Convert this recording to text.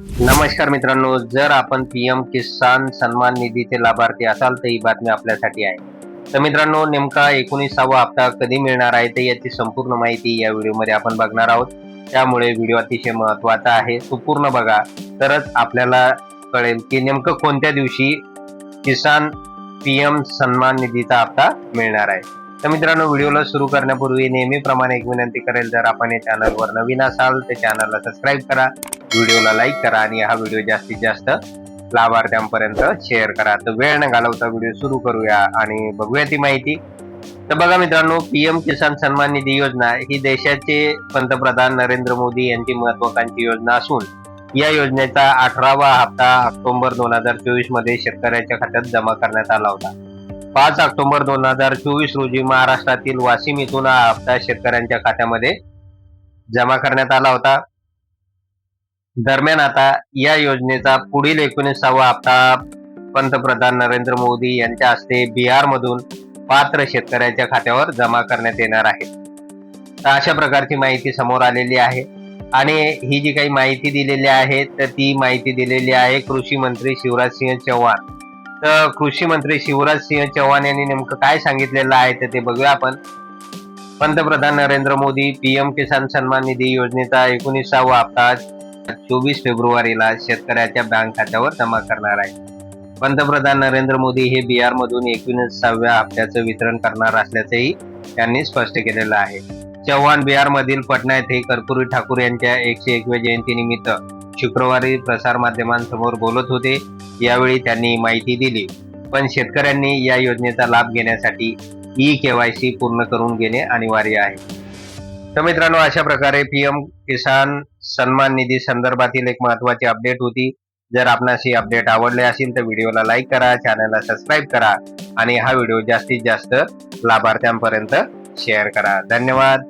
नमस्कार मित्रांनो जर आपण पीएम किसान सन्मान निधीचे लाभार्थी असाल तर ही बातमी आपल्यासाठी आहे. तर मित्रांनो नेमका एकोणीसावा हप्ता कधी मिळणार आहे तर याची संपूर्ण माहिती या व्हिडिओमध्ये आपण बघणार आहोत. त्यामुळे व्हिडिओ अतिशय महत्त्वाचा आहे तो पूर्ण बघा. तरच आपल्याला कळेल की नेमकं कोणत्या दिवशी किसान पीएम सन्मान निधीचा हप्ता मिळणार आहे. तर मित्रांनो व्हिडिओला सुरू करण्यापूर्वी नेहमीप्रमाणे एक विनंती करेल जर आपण या चॅनलवर नवीन असाल तर चॅनलला सबस्क्राईब करा. व्हिडिओला लाईक करा आणि हा व्हिडिओ जास्तीत जास्त लाभार्थ्यांपर्यंत शेअर करा. तर वेळ न घालवता व्हिडिओ सुरू करूया आणि बघूया ती माहिती. तर बघा मित्रांनो पीएम किसान सन्मान निधी योजना ही देशाचे पंतप्रधान नरेंद्र मोदी यांची महत्वाकांक्षी योजना असून या योजनेचा अठरावा हप्ता ऑक्टोबर दोन हजार चोवीसमध्ये शेतकऱ्याच्या खात्यात जमा करण्यात आला होता. पाच ऑक्टोबर दोन हजार चोवीस रोजी महाराष्ट्रातील वाशिम इथून हा हप्ता शेतकऱ्यांच्या खात्यामध्ये जमा करण्यात आला होता. दरम्यान आता या योजनेचा पुढील एकोणीसावा हप्ता पंतप्रधान नरेंद्र मोदी यांच्या हस्ते बिहार मधून पात्र शेतकऱ्यांच्या खात्यावर जमा करण्यात येणार आहे. तर अशा प्रकारची माहिती समोर आलेली आहे. आणि ही जी काही माहिती दिलेली आहे तर ती माहिती दिलेली आहे कृषी मंत्री शिवराज सिंह चौहान. तर कृषी मंत्री शिवराज सिंह चौहान यांनी नेमकं काय सांगितलेलं आहे तर ते बघूया आपण. पंतप्रधान नरेंद्र मोदी पीएम किसान सन्मान निधी योजनेचा एकोणीसावा हप्ता चोवीस फेब्रुवारीला शेतकऱ्याच्या बँक खात्यावर जमा करणार आहे. पंतप्रधान नरेंद्र मोदी हे बिहारमधून एकोणीसाव्या हप्त्याचं वितरण करणार असल्याचंही त्यांनी स्पष्ट केलेलं आहे. चव्हाण बिहारमधील पटना येथे कर्पूरी ठाकूर यांच्या एकशे एकव्या जयंतीनिमित्त शुक्रवारी प्रसारमाध्यमांसमोर बोलत होते. यावेळी त्यांनी माहिती दिली. पण शेतकऱ्यांनी या योजनेचा लाभ घेण्यासाठी ई केवायसी पूर्ण करून घेणे अनिवार्य आहे. तर मित्रांनो अशा प्रकारे पीएम किसान सन्मान निधी संदर्भातील एक महत्वाची अपडेट होती. जर आपणास ही अपडेट आवडले असेल तर व्हिडिओला लाईक करा चॅनलला सबस्क्राईब करा आणि हा व्हिडिओ जास्तीत जास्त लाभार्थ्यांपर्यंत शेअर करा. धन्यवाद.